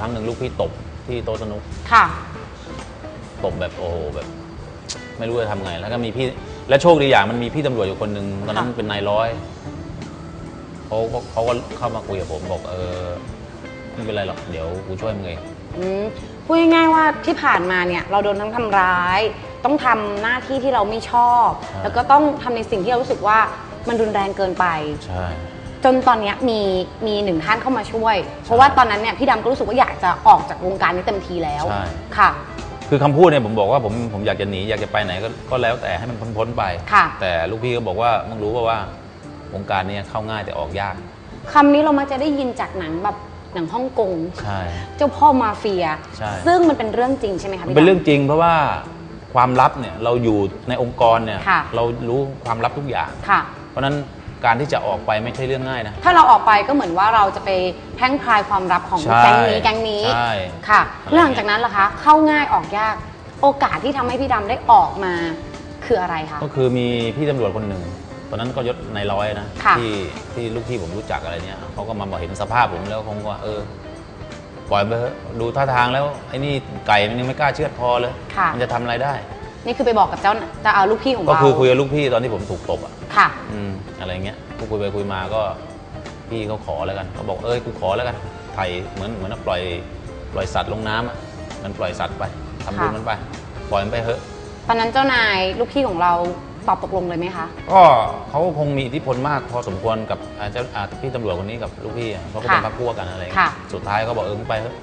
ครั้งหนึ่งลูกพี่ตบที่โต๊ะสนุก ค่ะ ตบแบบโอ้โหแบบ ไม่รู้จะทำไง แล้วก็มีพี่ และโชคดีอย่างมันมีพี่ตำรวจอยู่คนหนึ่งตอนนั้นค่ะ เป็นนายร้อยเขาเขาเขาก็เข้ามาคุยกับผมบอกเออไม่เป็นไรหรอกเดี๋ยวกูช่วยมึงเอง อืมพูดง่ายๆว่าที่ผ่านมาเนี่ยเราโดนทั้งทำร้าย ต้องทำหน้าที่ที่เราไม่ชอบ ใช่ แล้วก็ต้องทำในสิ่งที่เรารู้สึกว่ามันรุนแรงเกินไป ใช่ จนตอนเนี้ยมีมีหนึ่งท่านเข้ามาช่วย เพราะว่าตอนนั้นเนี่ยพี่ดำก็รู้สึกว่าอยากจะออกจากวงการนี้เต็มทีแล้วใช่ ค่ะ คือคำพูดเนี่ยผมบอกว่าผมผมอยากจะหนีอยากจะไปไหนก็ก็แล้วแต่ให้มันพ้นๆไป ค่ะ แต่ลูกพี่ก็บอกว่ามึงรู้ป่าว่าวงการเนี้เข้าง่ายแต่ออกยาก คำนี้เรามักจะได้ยินจากหนังแบบหนังฮ่องกง ใช่ เจ้าพ่อมาเฟีย ใช่ ซึ่งมันเป็นเรื่องจริงใช่ไหมคะมันพี่เป็นดำ เรื่องจริงเพราะว่าความลับเนี่ยเราอยู่ในองค์กรเนี่ยค่ะ เรารู้ความลับทุกอย่าง ค่ะ เพราะฉะนั้น การที่จะออกไปไม่ใช่เรื่องง่ายนะ ถ้าเราออกไปก็เหมือนว่าเราจะไปแพร่งพรายความลับของใช่แก๊งนี้แก๊งนี้ใช่ ค่ะอะไรแล้วหลังจากนั้นล่ะคะ เข้าง่ายออกยาก โอกาสที่ทำให้พี่ดำได้ออกมาคืออะไรคะ ก็คือมีพี่ตำรวจคนหนึ่งตอนนั้นก็ยศในายร้อยนะค่ะ ที่ที่ลูกพี่ผมรู้จักอะไรเนี่ยเขาก็มาบอกเห็นสภาพผมแล้วคงว่าเออปล่อยไปเถอะดูท่าทางแล้วไอ้นี่ไก่มันยังไม่กล้าเชือดคอเลย ค่ะ มันจะทำอะไรได้ นี่คือไปบอกกับเจ้าจะเอาลูกพี่ของก็เราคือคุยกับลูกพี่ตอนที่ผมถูกตบอะค่ะ อืมอะไรเงี้ยกูคุยไปคุยมาก็พี่เขาขอแล้วกันเขาบอกเอ้ยกูขอแล้วกันไถ่เหมือนเหมือนปล่อยปล่อยสัตว์ลงน้ำอะมันปล่อยสัตว์ไปทำบุญค่ะ มันไปปล่อยมันไปเถอะตอนนั้นเจ้านายลูกพี่ของเราตอบตกลงเลยไหมคะ ก็เขาคงมีอิทธิพลมากพอสมควรกับอาเจ้าอ่าพี่ตำรวจคนนี้กับลูกพี่อะเขาก็เป็นค่ะพักพวกกันอะไรเงี้ค่ะยสุดท้ายเขาบอกเออมึงไปเถอะ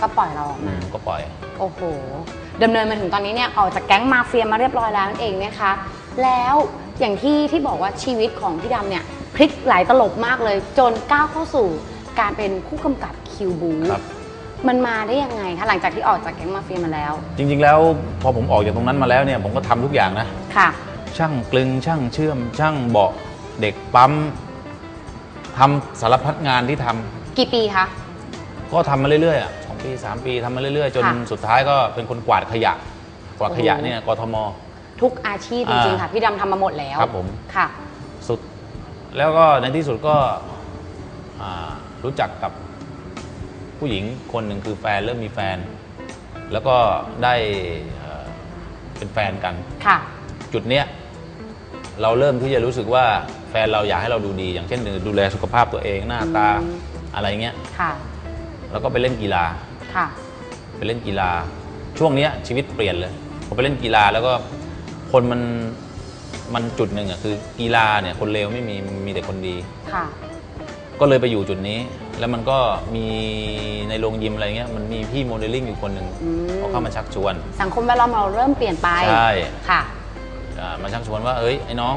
ก็ปล่อยเราออกอืมามก็ปล่อย โอ้โห ดำเนินมาถึงตอนนี้เนี่ยออกจากแก๊งมาเฟียมาเรียบร้อยแล้วนั่นเองนะคะ แล้วอย่างที่ที่บอกว่าชีวิตของพี่ดำเนี่ยพลิกหลายตลบมากเลย จนก้าวเข้าสู่การเป็นผู้กำกับคิวบูครับ มันมาได้ยังไงคะหลังจากที่ออกจากแก๊งมาเฟียมาแล้วจริง ๆ แล้วพอผมออกจากตรงนั้นมาแล้วเนี่ยผมก็ทำทุกอย่างนะ ค่ะ ช่างกลึงช่างเชื่อม ช่างเบาะเด็กปั๊มทำสารพัดงานที่ทำกี่ปีคะก็ทำมาเรื่อยๆอะสอง ปีสามปีทำมาเรื่อย ๆ จนค่ะ สุดท้ายก็เป็นคนกวาดขยะ กวาดขยะโอ้โหเนี่ยกทม ทุกอาชีพจริงๆอ่าค่ะ พี่ดำทำมาหมดแล้วครับผม ค่ะ สุด แล้วก็ในที่สุดก็อ่ารู้จักกับผู้หญิงคนหนึ่งคือแฟนเริ่มมีแฟน แล้วก็ได้เอ่อเป็นแฟนกัน ค่ะ จุดเนี้ยเราเริ่มที่จะรู้สึกว่าแฟนเราอยากให้เราดูดี อย่างเช่นดูแลสุขภาพตัวเองหน้าตาอืม อะไรเงี้ย ค่ะ แล้วก็ไปเล่นกีฬา ค่ะ ไปเล่นกีฬา ช่วงเนี้ยชีวิตเปลี่ยนเลยผมไปเล่นกีฬาแล้วก็คนมันมันจุดหนึ่งอะคือกีฬาเนี่ยคนเลวไม่มีมีแต่คนดี ค่ะ ก็เลยไปอยู่จุดนี้ แล้วมันก็มีในโรงยิมอะไรเงี้ยมันมีพี่โมเดลลิ่งอยู่คนหนึ่งอืม เขาเข้ามาชักชวน สังคมแวดล้อมเราเริ่มเปลี่ยนไปใช่ ค่ะ อ่ามาชักชวนว่าเอ้ยไอ้น้อง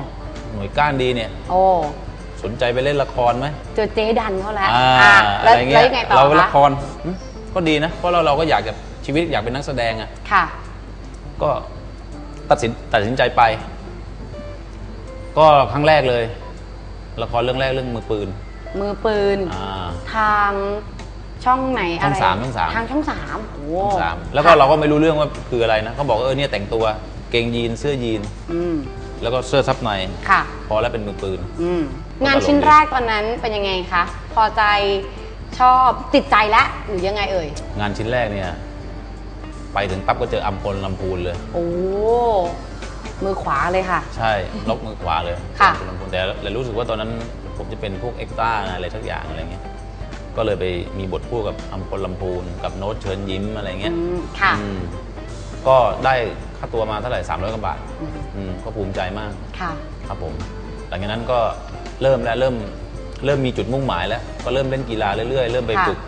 หน่วยก้านดีเนี่ย โอ้สนใจไปเล่นละครไหมเจอเจ๊ดันเขาแล้วอ่าอะแล้วอะไรแล้วเงี้ยยังไงต่อเราละคะครหึ ก็ดีนะ เพราะเราเราก็อยากจะชีวิตอยากเป็นนักแสดงอะ ค่ะ ก็ตัดสินตัดสินใจไป ก็ครั้งแรกเลยละครเรื่องแรกเรื่องมือปืน มือปืน อ่า ทางช่องไหนอะไรช่องสามช่องสาม ทางช่องสามโอ้ช่องสามแล้วก็เราก็ไม่รู้เรื่องว่าคืออะไรนะเขาบอกว่าเออเนี่ยแต่งตัวเกงยีนเสื้อยีน อืม แล้วก็เสื้อซับในค่ะ พอแล้วเป็นมือปืน อืมก็งานตลกชิ้นดีแรกตอนนั้นเป็นยังไงคะ พอใจ ชอบติดใจแล้วหรือยังไงเอ่ย งานชิ้นแรกเนี่ย ไปถึงปั๊บก็เจออัมพลลำพูนเลย โอ้มือขวาเลยค่ะ ใช่ล็อกมือขวาเลยค่ะอัมพลลำพูนแต่แต่รู้สึกว่าตอนนั้นผมจะเป็นพวกเอ็กซ์ตร้าอะไรสักอย่างอะไรเงี้ยก็เลยไปมีบทพูดกับอัมพลลำพูนกับโน้ตเชิญยิ้มอะไรเงี้ยอืมค่ะอืมก็ได้ค่าตัวมาเท่าไหร่300กว่าบาทอืมอืมก็ภูมิใจมากค่ะครับผม หลังจากนั้นก็เริ่มแล้วเริ่ม เริ่มมีจุดมุ่งหมายแล้ว ก็เริ่มเล่นกีฬาเรื่อยๆ เริ่มไปค่ะ ฝึก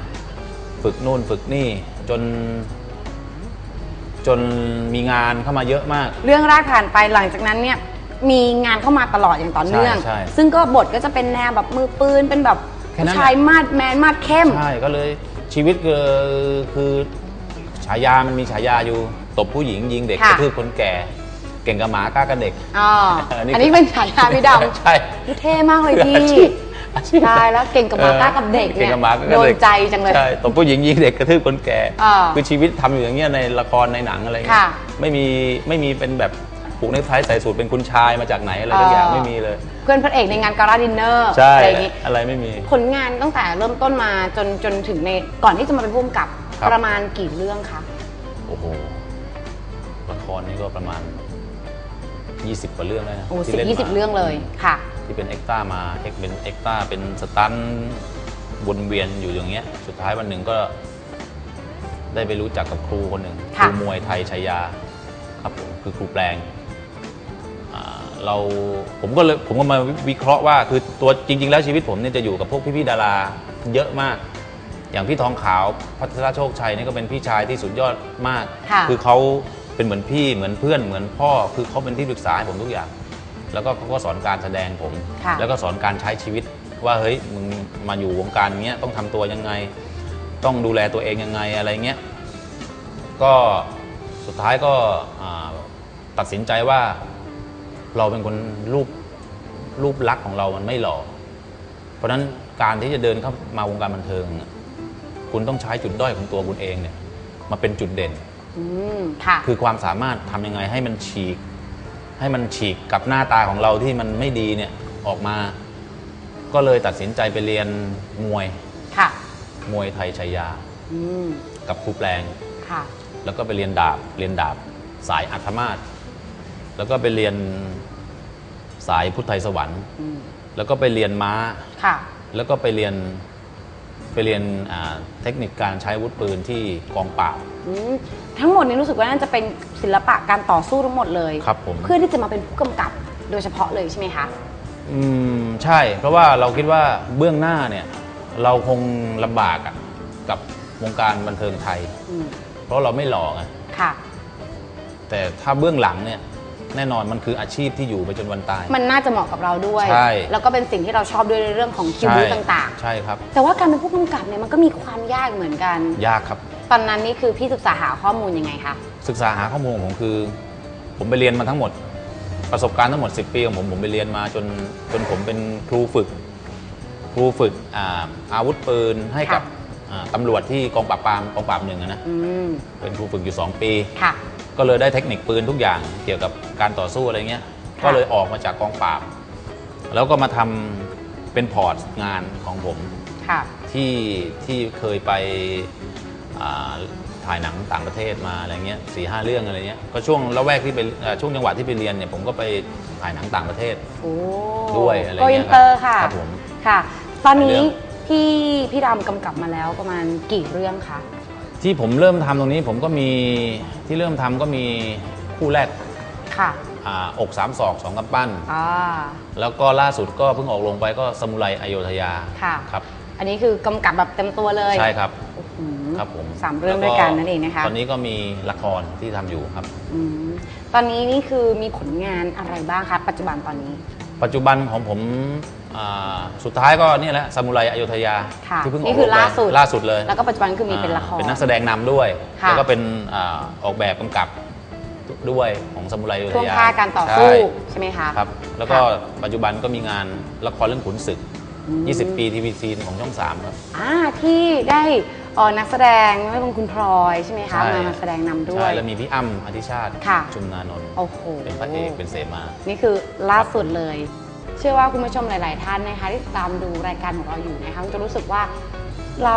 ฝึกนู่นฝึกนี่ จน จนมีงานเข้ามาเยอะมาก เรื่องแรกผ่านไปหลังจากนั้นเนี่ยมีงานเข้ามาตลอดอย่างต่อเนื่อง ใช่ใช่ซึ่งก็บทก็จะเป็นแนวแบบมือปืนเป็นแบบแค่นั้น ผู้ชายมาดแมนมาดเข้ม ใช่ก็เลยชีวิตคือคือฉายามันมีฉายาอยู่ตบผู้หญิงยิงเด็กค่ะกระทืบคนแก่ เก่งกับหมา กล้ากับเด็ก อ๋ออัอันนนี้ นี้เป็นฉายาพี่ดำใช่ เท่มากเลยพี่อาชี พอาชีพตายแล้วเก่งกับหมาก้ากับเด็กเก่เนี่งยกับหมาก็โดนเด็กใจจังเลยใช่ตบผู้หญิงยิงเด็กกระทืบคนแก่อ่าคือชีวิตทำอยู่อย่างเงี้ยในละครในหนังอะไรเงี้ค่ะยไม่มีไม่มีเป็นแบบผูกเนคไทใส่สูตรเป็นคุณชายมาจากไหนอะไรทุกอย่างเออไม่มีเลย เพื่อนพระเอกในงานการาดินเนอร์ใช่อะไรอย่างนี้อะไรไม่มี ผลงานตั้งแต่เริ่มต้นมาจนจนถึงในก่อนที่จะมาเป็นผู้กำกับครับประมาณกี่เรื่องคะโอ้โหละครนี่ก็ประมาณ 20กว่าเรื่องแล้วนะโอ้ที่สิบล่นยี่สิบมาเรื่องเลยค่ะ ที่เป็นเอ็กต้ามาเอ็กเป็นเอ็กต้าเป็นสตันท์วนเวียนอยู่อย่างเงี้ย สุดท้ายวันหนึ่งก็ได้ไปรู้จักกับครูคนหนึ่งคค่ะรูมวยไทยชัยยาครับผมคือครูแปลงอ่าเราผมก็เลยผมก็มาวิเคราะห์ว่าคือตัวจริง ๆ แล้วชีวิตผมเนี่ยจะอยู่กับพวกพี่ ๆ ดาราเยอะมาก อย่างพี่ทองขาวพัทรโชคชัยนี่ก็เป็นพี่ชายที่สุดยอดมากค่ะ อเขาเป็นเหมือนพี่เหมือนเพื่อนเหมือนพ่อ คือเขาเป็นที่ปรึกษาให้ผมทุกอย่าง แล้วก็เขาก็สอนการแสดงผม ค่ะแล้วก็สอนการใช้ชีวิต ว่าเฮ้ยมึงมาอยู่วงการเนี้ยต้องทำตัวยังไง ต้องดูแลตัวเองยังไงอะไรเงี้ยก็สุดท้ายก็อ่าตัดสินใจว่าเราเป็นคนรูปรูปลักษณ์ของเรามันไม่หล่อ เพราะฉะนั้นการที่จะเดินเข้ามาวงการบันเทิงเนี่ยคุณต้องใช้จุดด้อยของตัวคุณเองเนี่ยมาเป็นจุดเด่น อืมค่ะ คือความสามารถทำยังไงให้มันฉีก ให้มันฉีกกับหน้าตาของเราที่มันไม่ดีเนี่ยออกมา ก็เลยตัดสินใจไปเรียนมวยค่ะ มวยไทยชัยยา อืม กับครูแปลง ค่ะ แล้วก็ไปเรียนดาบเรียนดาบสายอัธมาศแล้วก็ไปเรียนสายพุทธไทยสวรรค์ อืม แล้วก็ไปเรียนม้า ค่ะ แล้วก็ไปเรียน ไปเรียนอ่าเทคนิคการใช้อาวุธปืนที่กองปราบอืมทั้งหมดนี้รู้สึกว่าน่าจะเป็นศิลปะการต่อสู้ทั้งหมดเลยครับผมเพื่อที่จะมาเป็นผู้กำกับโดยเฉพาะเลยใช่ไหมคะอืมใช่ เพราะว่าเราคิดว่าเบื้องหน้าเนี่ยเราคงลำบากอะกับวงการบันเทิงไทยอืมเพราะเราไม่หล่อไงค่ะ แต่ถ้าเบื้องหลังเนี่ย แน่นอนมันคืออาชีพที่อยู่ไปจนวันตาย มันน่าจะเหมาะกับเราด้วย ใช่ แล้วก็เป็นสิ่งที่เราชอบด้วยในเรื่องของคิวบูต่าง ใช่ครับ ๆ แต่ว่าการเป็นผู้กำกับเนี่ยมันก็มีความยากเหมือนกัน ยากครับ ตอนนั้นนี่คือพี่ศึกษาหาข้อมูลยังไงคะ ศึกษาหาข้อมูลของผมคือ ผมไปเรียนมาทั้งหมด ประสบการณ์ทั้งหมด 10 ปีของผมผมไปเรียนมาจนจนผมเป็นครูฝึก ครูฝึกอาอาวุธปืนให้กับค่ะ อ่าตำรวจที่กองปราบปรามกองปราบหนึ่งอะนะอืมเป็นครูฝึกอยู่ 2 ปี ค่ะ ก็เลยได้เทคนิคปืนทุกอย่างเกี่ยวกับการต่อสู้อะไรเงี้ยค่ะก็เลยออกมาจากกองปราบ แล้วก็มาทำเป็นพอร์ตงานของผม ค่ะ ที่ที่เคยไปอ่าถ่ายหนังต่างประเทศมาอะไรเงี้ยสี่ห้าเรื่องอะไรเงี้ยก็ช่วงละแวกที่ไปเอ่อช่วงจังหวะที่ไปเรียนเนี่ยผมก็ไปถ่ายหนังต่างประเทศ โอ้ด้วยอะไรโกเงี้อิยนเตอร์ค่ะครับผมค่ะ ตอนนี้หลายเรื่อง พี่พี่ดำกำกับมาแล้วประมาณกี่เรื่องคะ ที่ผมเริ่มทำตรงนี้ผมก็มีที่เริ่มทำก็มีคู่แรกค่ะอ่าอกสามศอกสองกำปั้น อ่า แล้วก็ล่าสุดก็เพิ่งออกลงไปก็สมุไรอโยธยาค่ะ ครับ อันนี้คือกำกับแบบเต็มตัวเลยใช่ครับอืมครับผมสามเรื่องด้วยกันนั่นเองนะคะตอนนี้ก็มีละครที่ทำอยู่ครับ อืมตอนนี้นี่คือมีผลงานอะไรบ้างคะปัจจุบันตอนนี้ ปัจจุบันของผม อ่าสุดท้ายก็เนี่ยแหละสมุไรอโยธยาค่ะที่เพิ่งอนี่อกคือลงไปล่าสุด ล่าสุดเลยแล้วก็ปัจจุบันคือมีเป็นละครอ่าเป็นนักแสดงนำด้วย ค่ะแล้วก็เป็นอาออกแบบกำกับด้วยของสมุไรอโยธท่วงยาท่าการต่อสู้ใช่ ใช่ไหมคะ ครับ แล้วก็ปัจจุบันก็มีงานละครเรื่องขุนศึก อืม 20 ปีทีวีซีของช่อง 3 ครับ อ่าที่ได้เอ่อนักแสดงไม่เป็นคุณพลอยใช่ไหมคะใช่ มามาแสดงนำด้วใช่ยแล้วมีพี่อ้ำอธิชาติ ค่ะ ชุมนานนท์ โอ้โหเป็นพระเอกเป็นเสมา นี่คือล่าสุดเลย เชื่อว่าคุณผู้ชมหลาย ๆ ท่านนะคะที่ตามดูรายการของเราอยู่นะคะจะรู้สึกว่าเรา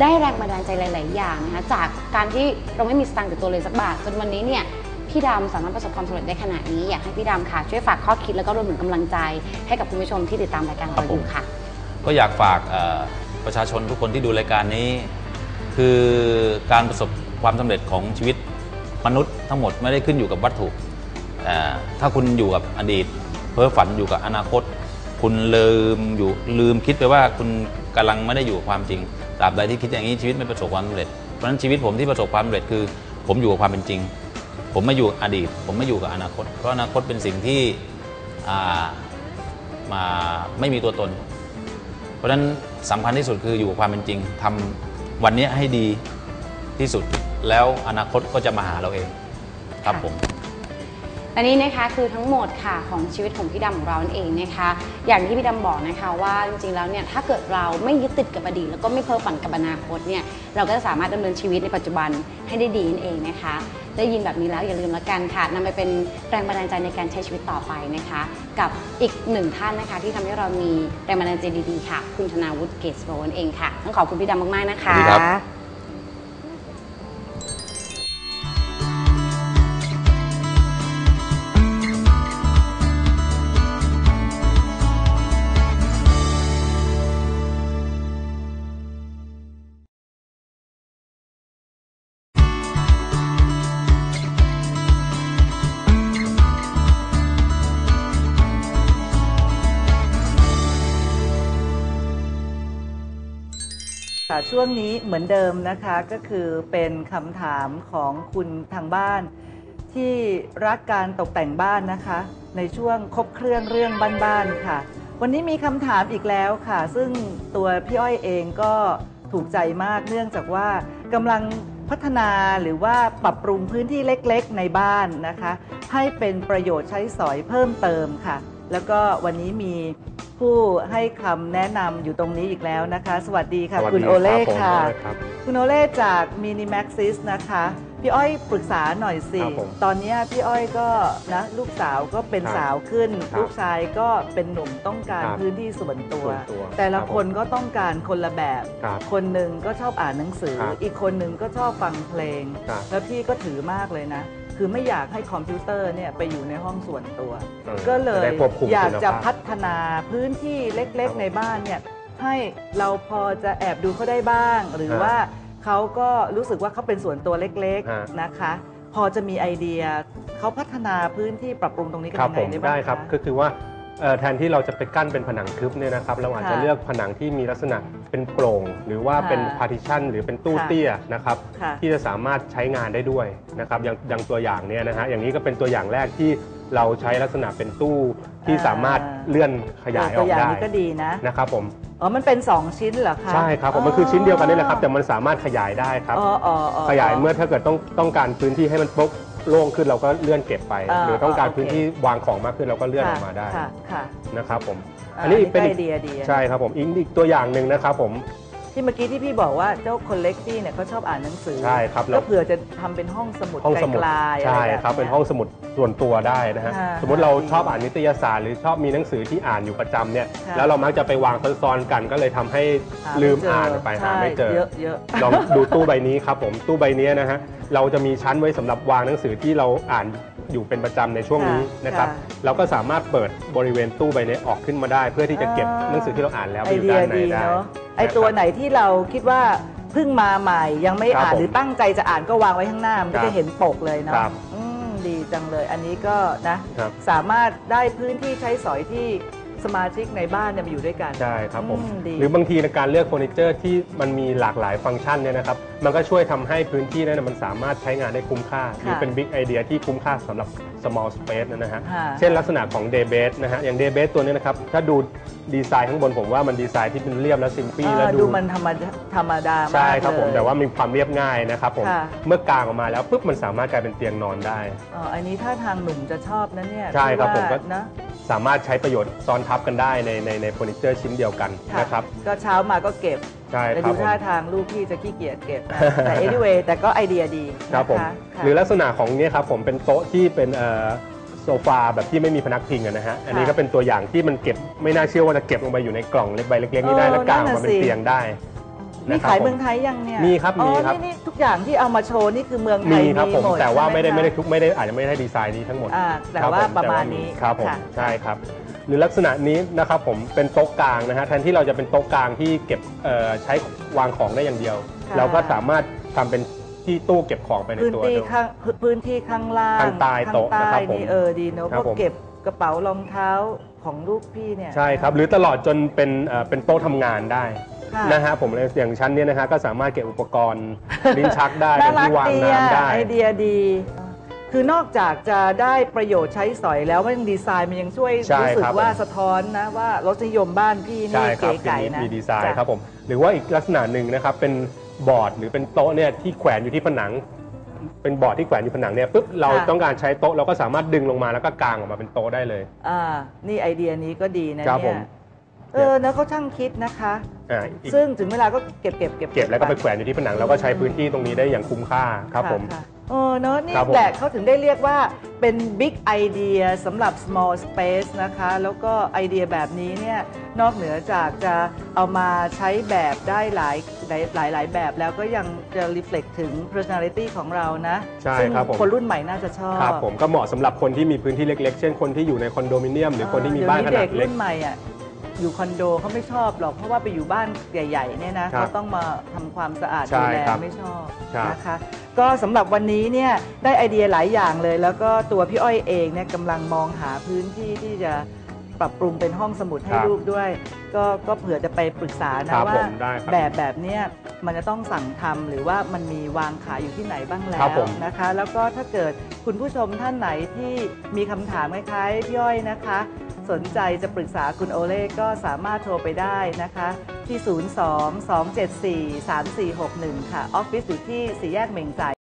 ได้แรงบันดาลใจหลาย ๆ อย่างนะคะจากการที่เราไม่มีสตางค์ติดตัวเลยสักบาทจนวันนี้เนี่ยพี่ดำสามารถประสบความสำเร็จได้ขนาดนี้อยากให้พี่ดำค่ะ ช่วยฝากข้อคิดแล้วก็รวมถึงกำลังใจ ให้กับคุณผู้ชมที่ติดตามรายการของเราอยู่ค่ะ ก็อยากฝากประชาชนทุกคนที่ดูรายการนี้ คือการประสบความสำเร็จของชีวิตมนุษย์ทั้งหมดไม่ได้ขึ้นอยู่กับวัตถุถ้าคุณอยู่กับอดีต เพ้อฝันอยู่กับอนาคต คุณลืมอยู่ลืมคิดไปว่าคุณกำลังไม่ได้อยู่กับความจริงตราบใดที่คิดอย่างนี้ชีวิตไม่ประสบความสำเร็จเพราะฉะนั้นชีวิตผมที่ประสบความสำเร็จคือ ผมอยู่กับความเป็นจริง ผมไม่อยู่อดีต ผมไม่อยู่กับอนาคต เพราะอนาคตเป็นสิ่งที่มาไม่มีตัวตน เพราะฉะนั้นสำคัญที่สุดคืออยู่กับความเป็นจริงทำวันนี้ให้ดีที่สุดแล้วอนาคตก็จะมาหาเราเองครับผม และนี่นะคะคือทั้งหมดค่ะของชีวิตของพี่ดำของเรานั่นเองนะคะ อย่างที่พี่ดำบอกนะคะว่าจริงๆแล้วเนี่ยถ้าเกิดเราไม่ยึดติดกับอดีตแล้วก็ไม่เพ้อฝันกับอนาคตเนี่ยเราก็จะสามารถดำเนินชีวิตในปัจจุบันให้ได้ดีนั่นเองนะคะ ได้ยินแบบนี้แล้วอย่าลืมละกันค่ะนำไปเป็นแรงบันดาลใจในการใช้ชีวิตต่อไปนะคะ กับอีกหนึ่งท่านนะคะ ที่ทำให้เรามีแรงบันดาลใจดีๆค่ะ คุณธนาวุฒิเกษโรนั่นเองค่ะต้องขอบคุณพี่ดำมากๆนะคะ สวัสดีครับ ค่ะช่วงนี้เหมือนเดิมนะคะก็คือเป็นคำถามของคุณทางบ้าน ที่รักการตกแต่งบ้านนะคะ ในช่วงครบเครื่องเรื่องบ้านๆค่ะ วันนี้มีคำถามอีกแล้วค่ะ ซึ่งตัวพี่อ้อยเองก็ถูกใจมากเนื่องจากว่ากำลังพัฒนาหรือว่าปรับปรุงพื้นที่เล็กๆ ในบ้านนะคะ ให้เป็นประโยชน์ใช้สอยเพิ่มเติมค่ะ แล้วก็วันนี้มีผู้ให้คำแนะนำอยู่ตรงนี้อีกแล้วนะคะ สวัสดีค่ะ สวัสคุณดีโอเล่รับผมค่ะโอเล่ครับคุณโอเล่จากมินิแม็กซิสนะคะ พี่อ้อยปรึกษาหน่อยสิ ครับผมตอนเนี้ยพี่อ้อยก็นะลูกสาวก็เป็นครับสาวขึ้น ครับลูกชายก็เป็นหนุ่มต้องการครับพื้นที่ส่วนตัว ส่วนตัวแต่ละครับคนก็ต้องการคนละแบบ ครับ คนหนึ่งก็ชอบอ่านหนังสือ ครับอีกคนหนึ่งก็ชอบฟังเพลง ครับแล้วพี่ก็ถือมากเลยนะ คือไม่อยากให้คอมพิวเตอร์เนี่ยไปอยู่ในห้องส่วนตัวออก็เลจะยได้ควบคุมอยากคุณจะภาพ พัฒนาพื้นที่เล็กครับๆในบ้านเนี่ยให้เราพอจะแอบดูเขาได้บ้าง หรือฮะว่าเขาก็รู้สึกว่าเขาเป็นส่วนตัวเล็กฮะ ๆนะคะ พอจะมีไอเดียเขาพัฒนาพื้นที่ปรับปรุงตรงนี้กันครับยังผไงมได้บ้างได้ครับะ ก็คือว่าเอ่อ แทนที่เราจะไปกั้นเป็นผนังทึบเนี่ยนะครับเราอาจจะค่ะเลือกผนังที่มีลักษณะเป็นโปร่ง หรือว่าค่ะเป็น partition หรือเป็นตู้ค่ะเตี้ยนะครับค่ะที่จะสามารถใช้งานได้ด้วยนะครับอย่างอย่างตัวอย่างเนี่ยนะฮะอย่างนี้ก็เป็นตัวอย่างแรกที่เราใช้ลักษณะเป็นตู้ที่สามารถเลื่อนขยายอตัอวกอย่างได้นี้ก็ดีนะนะครับผมอ๋อ มันเป็น 2 ชิ้นเหรอคะ ใช่ครับผมมันคือชิ้นเดียวกันนี่แหละครับ แต่มันสามารถขยายได้ครับอ๋ออ๋ออ๋อขยายเมื่อถ้าเกิดต้องต้องการพื้นที่ให้มันโปร่ง โล่งขึ้นเราก็เลื่อนเก็บไป อ่าหรือต้องการโอเค พื้นที่วางของมากขึ้นเราก็เลื่อนออกมาได้ค่ะค่ะนะครับผมาอันนี้เป็นก็อีไอกเดียดีอะใช่ครับผมอีกอีกตัวอย่างหนึ่งนะครับผม ที่เมื่อกี้ที่พี่บอกว่าเจ้าคนเล็กที่เนี่ยเขาชอบอ่านหนังสือใช่ครับแล้ก็วเผื่อจะทำเป็นห้องสมุดห้องสมุดไกลๆอะไรใช่แบบครับเป็นยห้องสมุดส่วนตัวได้นะฮะค่ะสมมติเราดีชอบอ่านนิตยสารหรือชอบมีหนังสือที่อ่านอยู่ประจำเนี่ยค่ะ แล้วเรามักจะไปวางซ้อนๆกันก็เลยทำให้หาลืมไเจอ่านไปหาไม่เจอใช่เยอะเยอะลองดูตู้ใบนี้ครับผมตู้ใบนี้นะฮะเราจะมีชั้นไว้สำหรับวางหนังสือที่เราอ่าน อยู่เป็นประจำในช่วงนี้ค่ะนะครับ ค่ะเราก็สามารถเปิดบริเวณตู้ใบนี้ออกขึ้นมาได้ เพื่อที่จะเก็บอ่า หนังสือที่เราอ่านแล้วไปไออยู่เดียด้านในดีได้ เนาะไอตัวไหนที่เราคิดว่าเพิ่งมาใหม่ยังไม่ครับอ่านผมหรือตั้งใจจะอ่านก็วางไว้ข้างหน้ามันก็ครับจะเห็นปกเลยเนาะครับอืมดีจังเลย อันนี้ก็นะครับ สามารถได้พื้นที่ใช้สอยที่ สมาชิกในบ้านเนี่ยมาอยู่ด้วยกัน ใช่ครับผม อืมดี หรือบางทีในการเลือกเฟอร์นิเจอร์ที่มันมีหลากหลายฟังก์ชันเนี่ยนะครับมันก็ช่วยทำให้พื้นที่นั้นนะมันสามารถใช้งานได้คุ้มค่า หรือเป็นบิ๊กไอเดียที่คุ้มค่าสำหรับ small space นะฮะ ค่ะเช่นลักษณะของ day bed นะฮะ อย่าง day bed ตัวนี้นะครับ ถ้าดูดีไซน์ข้างบนผมว่ามันดีไซน์ที่เป็นเรียบและซิมปี้เออและดู ดูมันธรรมดาธรรมดามากใช่ครับผมเลย แต่ว่ามีความเรียบง่ายนะครับผมค่ะ เมื่อกางออกมาแล้วปุ๊บมันสามารถกลายเป็นเตียงนอนได้อ๋ออันนี้ถ้าทางหนุ่มจะชอบนะเนี่ยใช่ครับพี่ผมก็ว่านะ สามารถใช้ประโยชน์ซ้อนทับกันได้ในในในเฟอร์นิเจอร์ชิ้นเดียวกันค่ะนะครับ ก็เช้ามาก็เก็บ ใช่แต่ครัดูบผม ท่าทางลูกพี่จะขี้เกียจเก็บนะแต่ anyway แต่ก็ไอเดียดีครับผม นะคะค่ะ หรือลักษณะของเนี้ครับผมเป็นโต๊ะที่เป็นเอ่อโซฟาแบบที่ไม่มีพนักพิงอะนะฮะ อันนี้ก็เป็นตัวอย่างที่มันเก็บไม่น่าเชื่อว่าจะเก็บลงไปอยู่ในกล่องเล็กใบเล็กๆนี่ได้เออแล้วกางออกมานั่นน่ะเป็นสิ เตียงได้ มีนะครับขายผมเมืองไทยยังเนี่ยมีครับอ๋อมีครับนี่นี่ทุกอย่างที่เอามาโชว์นี่คือเมืองไทมียครับผมหดแต่ว่าไม่ได้ใช่หไม่ได้ทุกไม่ได้อาจจะไม่ได้ดีไซน์นี้ทั้งหมด อ่าแต่ครับว่าผประมาณแต่ว่นี้ ครับผมค่ะใช่ครับ หรือลักษณะนี้นะครับผมเป็นโต๊ะกลางนะฮะแทนที่เราจะเป็นโต๊ะกลางที่เก็บเอ่อใช้วางของได้อย่างเดียว ค่ะ เราก็สามารถทำเป็นที่ตู้เก็บของไปในพื้นตัวที่ด้วย ข้างพื้นที่ข้างล่างข้างใต้โต๊ะข้างนะครับใต้ผมนี่เออดีเนอะครับพวกผม เก็บกระเป๋ารองเท้าของลูกพี่เนี่ย ใช่ครับ หรือตลอดจนเป็นเอ่อเป็นโต๊ะทำงานได้ ค่ะนะฮะผมเลยอย่างชั้นเนี้นะฮะก็สามารถเก็บอุปกรณ์ ลิ้นชักได้น่าเป็นรักที่วางดีน้ำอะได้ ไอเดียดี คือนอกจากจะได้ประโยชน์ใช้สอยแล้วมันยังดีไซน์มันยังช่วยใช่รู้สึคกรับว่าผม สะท้อนนะว่ารสนิยมบ้านพี่ใช่นี่ครับเก๋ทีไก่นี้นะมีดีไซน์จ้ะครับผมหรือว่าอีกลักษณะหนึ่งนะครับเป็นบอร์ดหรือเป็นโต๊ะเนี่ยที่แขวนอยู่ที่ผนัง เป็นบอร์ดที่แขวนอยู่ผนังเนี่ยปุ๊บเราค่ะต้องการใช้โต๊ะเราก็สามารถดึงลงมาแล้วก็กางออกมาเป็นโต๊ะได้เลย อ่านี่ไอเดียนี้ก็ดีนะครับผเนี่มย เออนะเขาช่างคิดนะคะ อ่าอีกซึ่งถึงเวลาก็เก็บเก็บเก็บเก็บแล้วก็ไปแขวนอยู่ที่ผนังเราก็ใช้พื้นที่ตรงนี้ได้อย่างคุ้มค่าครับผมะเออเนอะนี่ครับผม แหละเขาถึงได้เรียกว่าเป็น big idea สำหรับ small space นะคะ แล้วก็ไอเดียแบบนี้เนี่ยนอกเหนือจากจะเอามาใช้แบบได้หลายหลายหลายหลายแบบแล้วก็ยังจะ reflect ถึง personality ของเรานะใช่ซึ่งครับผม คนรุ่นใหม่น่าจะชอบครับผมก็เหมาะสำหรับคนที่มีพื้นที่เล็ก ๆ เช่นคนที่อยู่ในคอนโดมิเนียม หรือคนที่มีบ้านขเดี๋ยวนาเด็ดกเล็กรุ่นใหม่อะ อยู่คอนโดเขาไม่ชอบหรอก เพราะว่าไปอยู่บ้านใหญ่ๆเนี่ยนะครับเขาต้องมาทำความสะอาดใช่ดูแลครับไม่ชอบครับนะคะ ก็สำหรับวันนี้เนี่ยได้ไอเดียหลายอย่างเลย แล้วก็ตัวพี่อ้อยเองเนี่ยกำลังมองหาพื้นที่ที่จะปรับปรุงเป็นห้องสมุดให้ลูกด้วย ก็ก็เผื่อจะไปปรึกษาคนะรับว่าผมได้ครับแบบแบบเนี้ยมันจะต้องสั่งทำหรือว่ามันมีวางขายอยู่ที่ไหนบ้างแล้ครับวผมนะคะ แล้วก็ถ้าเกิดคุณผู้ชมท่านไหนที่มีคำถามคล้ายๆพี่อ้อยนะคะ สนใจจะปรึกษาคุณโอเล่ก็สามารถโทรไปได้นะคะ ที่ 02 274 3461 ค่ะ ออฟฟิศอยู่ที่สี่แยกเหม่งจ่าย